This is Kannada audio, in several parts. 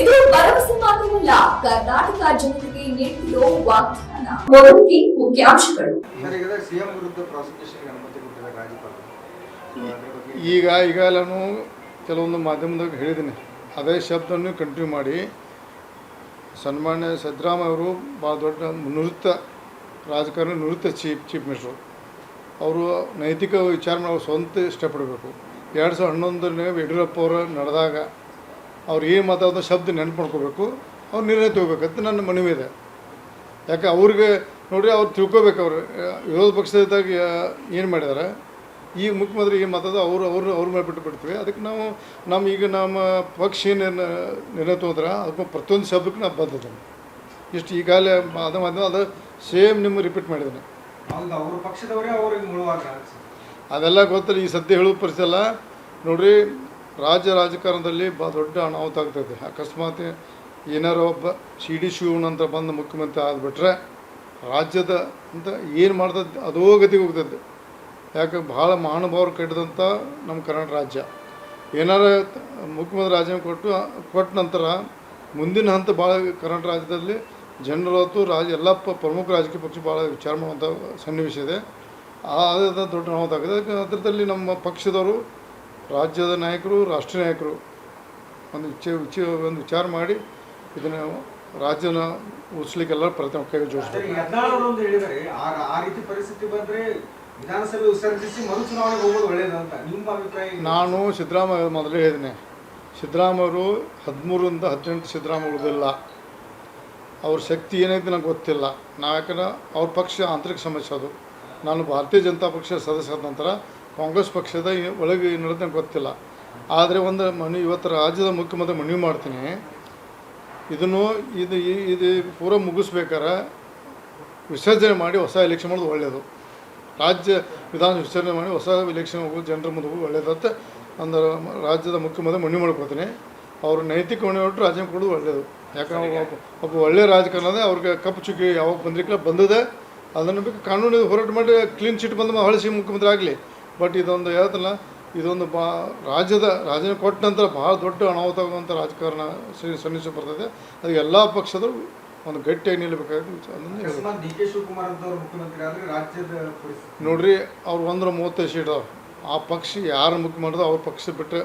ಇದು ಭರವಸೆ ಮಾತ್ರವಲ್ಲ ಕರ್ನಾಟಕ ಜನತೆಗೆ ನೀಡಿರೋ ವಾಗ್ದಾನ. ಮೊದಲಿಗೆ ಮುಖ್ಯಾಂಶಗಳು. ಈಗ ಸಿಎಂ ವಿರುದ್ಧ ಪ್ರಾಸಿಕ್ಯೂಷನ್ಗೆ ಅನುಮತಿ ಕೊಟ್ಟಿದ್ದಾರೆ ರಾಜ್ಯಪಾಲರು? So, ಈಗ ಈಗ ನಾನು ಕೆಲವೊಂದು ಮಾಧ್ಯಮದಾಗ ಹೇಳಿದ್ದೀನಿ. ಅದೇ ಶಬ್ದವನ್ನು ಕಂಟಿನ್ಯೂ ಮಾಡಿ. ಸನ್ಮಾನ್ಯ ಸದ್ರಾಮ ಅವರು ಭಾಳ ದೊಡ್ಡ ನಿವೃತ್ತ ರಾಜಕಾರಣಿ ನಿವೃತ್ತ ಚೀಫ್ ಚೀಫ್ ಮಿನಿಸ್ಟ್ರು. ಅವರು ನೈತಿಕ ವಿಚಾರ ನಾವು ಸ್ವಂತ ಇಷ್ಟಪಡಬೇಕು. ಎರಡು ಸಾವಿರದ ಹನ್ನೊಂದನೇ ಯಡಿಯೂರಪ್ಪ ಅವರು ನಡೆದಾಗ ಅವ್ರು ಏನು ಮಾತಾಡೋ ಶಬ್ದ ನೆನಪು ಮಾಡ್ಕೋಬೇಕು ಅವ್ರು ನಿರ್ಣಯ ತಗೋಬೇಕಂತ ನನ್ನ ಮನವಿ ಇದೆ. ಯಾಕೆ ಅವ್ರಿಗೆ ನೋಡಿರಿ ಅವ್ರು ತಿಳ್ಕೊಬೇಕು ಅವರು. ವಿರೋಧ ಪಕ್ಷದಾಗ ಏನು ಮಾಡಿದ್ದಾರೆ ಈ ಮುಖ್ಯಮಂತ್ರಿ ಏನು ಮಾತಾಡೋ ಅವರು ಅವರು ಅವ್ರ ಮೇಲೆ ಬಿಟ್ಟು ಬಿಡ್ತೀವಿ ಅದಕ್ಕೆ ನಾವು ನಮ್ಮ ಈಗ ನಮ್ಮ ಪಕ್ಷ ಏನು ನಿರ್ಣಯ ತೊಗೊಂಡ್ರೆ ಅದಕ್ಕೆ ಪ್ರತಿಯೊಂದು ಶಬ್ದಕ್ಕೆ ನಾವು ಬಂದಿದ್ದೇನೆ ಇಷ್ಟು ಈಗಾಗಲೇ ಅದು ಮಾತು ಅದು ಸೇಮ್ ನಿಮ್ಮ ರಿಪೀಟ್ ಮಾಡಿದ್ದೀನಿ ಅಲ್ಲ ಅವ್ರ ಪಕ್ಷದವರೇ ಅವ್ರಿಗೆ ಮುಳುವಾಗ ಅದೆಲ್ಲ ಗೊತ್ತಿಲ್ಲ ಈ ಸದ್ಯ ಹೇಳೋ ಪರಿಸ್ಥಿತಿ ನೋಡಿರಿ ನೋಡ್ರಿ ರಾಜ್ಯ ರಾಜಕಾರಣದಲ್ಲಿ ಬಹಳ ದೊಡ್ಡ ಅನಾಹುತ ಆಗ್ತೈತೆ ಅಕಸ್ಮಾತ್ ಏನಾರ ಒಬ್ಬ ಸಿ ಡಿ ಶಿವನಂತ ಬಂದು ಮುಖ್ಯಮಂತ್ರಿ ಆಗಿಬಿಟ್ರೆ ರಾಜ್ಯದ ಅಂತ ಏನು ಮಾಡ್ತದೆ ಅದೋ ಗತಿಗೆ ಹೋಗ್ತದೆ. ಯಾಕೆ ಭಾಳ ಮಹಾನುಭಾವರು ಕಟ್ಟಿದಂಥ ನಮ್ಮ ಕರ್ನಾಟಕ ರಾಜ್ಯ. ಏನಾರ ಮುಖ್ಯಮಂತ್ರಿ ರಾಜೀನಾಮೆ ಕೊಟ್ಟು, ಕೊಟ್ಟ ನಂತರ ಮುಂದಿನ ಹಂತ ಭಾಳ ಕರ್ನಾಟಕ ರಾಜ್ಯದಲ್ಲಿ ಜನರು ಹೊತ್ತು ರಾಜ, ಎಲ್ಲ ಪ್ರಮುಖ ರಾಜಕೀಯ ಪಕ್ಷ ಭಾಳ ವಿಚಾರ ಮಾಡುವಂಥ ಸನ್ನಿವೇಶ ಇದೆ. ಆ ದೊಡ್ಡ ಅನಾಹುತ ಆಗಿದೆ ನಮ್ಮ ಪಕ್ಷದವರು ರಾಜ್ಯದ ನಾಯಕರು ರಾಷ್ಟ್ರ ನಾಯಕರು ಒಂದು ವಿಚ ವಿಚ ಒಂದು ವಿಚಾರ ಮಾಡಿ ಇದನ್ನು ರಾಜ್ಯನ ಉಳಿಸ್ಲಿಕ್ಕೆಲ್ಲ ಪ್ರಯತ್ನ ಕೈ ಜೋಡಿಸ್ಬೇಕು. ಸರಿ ಯತ್ನಾಳ್ ಒಂದು ಹೇಳಿದ್ದಾರೆ ಆ ಆ ರೀತಿ ಪರಿಸ್ಥಿತಿ ಬಂದ್ರೆ ವಿಧಾನಸಭೆ ವಿಸರ್ಜಿಸಿ ಮರು ಚುನಾವಣೆಗೆ ಹೋಗೋದು ಒಳ್ಳೇದು ಅಂತ. ನಿಮ್ಮ ಅಭಿಪ್ರಾಯ ಏನು? ನಾನು ಸಿದ್ದರಾಮಯ್ಯ ಮೊದಲೇ ಹೇಳಿದ್ದೀನಿ ಸಿದ್ದರಾಮಯ್ಯವರು ಹದಿಮೂರರಿಂದ ಹದಿನೆಂಟು ಸಿದ್ದರಾಮಯ್ಯ ಉಳಿದಿಲ್ಲ ಅವ್ರ ಶಕ್ತಿ ಏನೈತೆ ನನಗೆ ಗೊತ್ತಿಲ್ಲ. ನಾವು ಯಾಕಂದ್ರೆ ಅವ್ರ ಪಕ್ಷ ಆಂತರಿಕ ಸಮಸ್ಯೆ ಅದು. ನಾನು ಭಾರತೀಯ ಜನತಾ ಪಕ್ಷ ಸದಸ್ಯ ಆದ ನಂತರ ಕಾಂಗ್ರೆಸ್ ಪಕ್ಷದ ಈ ಒಳಗೆ ಏನು ನಡೆದು ನಂಗೆ ಗೊತ್ತಿಲ್ಲ. ಆದರೆ ಒಂದು ಮನವಿ ಇವತ್ತು ರಾಜ್ಯದ ಮುಖ್ಯಮಂತ್ರಿ ಮನವಿ ಮಾಡ್ತೀನಿ. ಇದನ್ನು ಇದು ಈ- ಇದು ಪೂರ ಮುಗಿಸ್ಬೇಕಾರೆ ವಿಸರ್ಜನೆ ಮಾಡಿ ಹೊಸ ಎಲೆಕ್ಷನ್ ಮಾಡೋದು ಒಳ್ಳೆಯದು ರಾಜ್ಯ ವಿಧಾನ ವಿಸರ್ಜನೆ ಮಾಡಿ ಹೊಸ ಎಲೆಕ್ಷನ್ ಹೋಗೋದು ಜನರ ಮುಂದೆ ಹೋಗೋದು ಒಳ್ಳೆಯದಂತ ಒಂದು ರಾಜ್ಯದ ಮುಖ್ಯಮಂತ್ರಿ ಮನವಿ ಮಾಡ್ಕೊತೀನಿ. ಅವರು ನೈತಿಕ ಹೊಣೆ ಹೊಟ್ಟು ರಾಜೀನಾಮೆ ಕೊಡೋದು ಒಳ್ಳೆಯದು ಯಾಕಂದ್ರೆ ಒಬ್ಬ ಒಬ್ಬ ಒಳ್ಳೆಯ ರಾಜಕಾರಣದ ಅವ್ರಿಗೆ ಕಪ್ಪು ಚುಕ್ಕಿ ಯಾವಾಗ ಬಂದಿರಲಿಲ್ಲ ಬಂದಿದೆ ಅದನ್ನು ಬೇಕು ಕಾನೂನು ಹೋರಾಟ ಮಾಡಿ ಕ್ಲೀನ್ ಚಿಟ್ ಬಂದು ಹೊಳಿಸಿ ಮುಖ್ಯಮಂತ್ರಿ ಆಗಲಿ. ಬಟ್ ಇದೊಂದು ಹೇಳ್ತಲ್ಲ ಇದೊಂದು ಬಾ ರಾಜ್ಯದ ರಾಜನ ಕೊಟ್ಟ ನಂತರ ಭಾಳ ದೊಡ್ಡ ಅನಾಹುತವಾಗುವಂಥ ರಾಜಕಾರಣ ಸನ್ನಿವೇಶ ಬರ್ತದೆ. ಅದು ಎಲ್ಲ ಪಕ್ಷದವರು ಒಂದು ಗಟ್ಟಿಯಾಗಿ ನಿಲ್ಲಬೇಕಾಗಿ ರಾಜ್ಯದ ನೋಡ್ರಿ ಅವ್ರು ಒಂದ್ರ ಮೂವತ್ತೈದು ಸೀಟ್ ಅದಾವ. ಆ ಪಕ್ಷ ಯಾರು ಮುಖ್ಯ ಮಾಡಿದ್ರು ಅವ್ರ ಪಕ್ಷ ಬಿಟ್ಟರೆ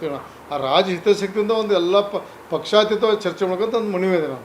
ತಿಳ ಆ ರಾಜ್ಯ ಹಿತಾಸಕ್ತಿಯಿಂದ ಒಂದು ಎಲ್ಲ ಪ ಪಕ್ಷಾತೀತ ಚರ್ಚೆ ಮಾಡ್ಕೊಂತ ಒಂದು ಮನವಿ ಇದೆ ನಾವು